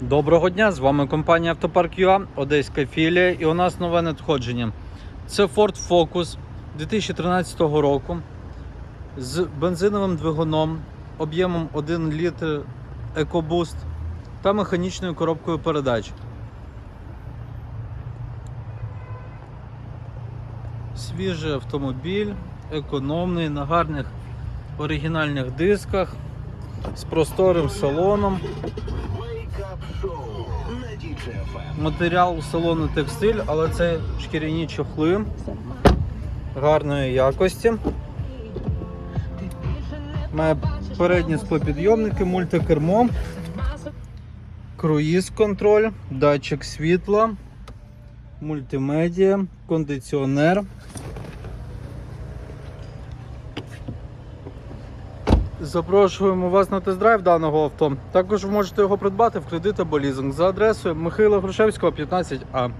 Доброго дня! З вами компанія Автопарк ЮА, Одеська філія, і у нас нове надходження. Це Ford Focus 2013 року з бензиновим двигуном, об'ємом 1 літр EcoBoost та механічною коробкою передач. Свіжий автомобіль, економний, на гарних оригінальних дисках, з просторим салоном. Матеріал салону текстиль, але це шкіряні чохли гарної якості. Має передні склопідйомники, мультикермо, круїз контроль, датчик світла, мультимедіа, кондиціонер. Запрошуємо вас на тест-драйв даного авто. Також ви можете його придбати в кредит або лізинг за адресою Михайла Грушевського, 15А.